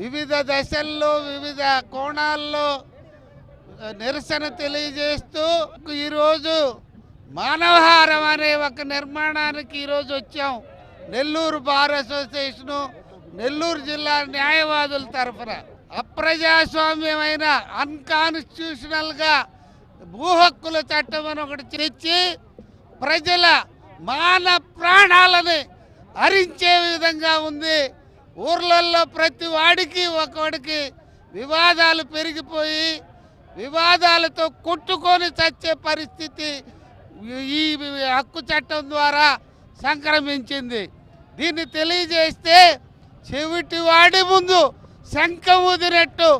వివిధ దశల్లో వివిధ కోణాల్లో నిరసన తెలియజేస్తూ ఈరోజు మానవహారం అనే ఒక నిర్మాణానికి ఈరోజు వచ్చాం. నెల్లూరు బార్ అసోసియేషను నెల్లూరు జిల్లా న్యాయవాదుల తరఫున. అప్రజాస్వామ్యమైన అన్కాన్స్టిట్యూషనల్గా భూ హక్కుల చట్టం అని ఒకటి తెచ్చి ప్రజల మాన ప్రాణాలని హరించే విధంగా ఉంది. ఊర్లలో ప్రతి వాడికి ఒకడికి వివాదాలు పెరిగిపోయి వివాదాలతో కొట్టుకొని చచ్చే పరిస్థితి ఈ హక్కు చట్టం ద్వారా సంక్రమించింది. దీన్ని తెలియజేస్తే చెవిటి వాడి ముందు శంఖం ఊదినట్టు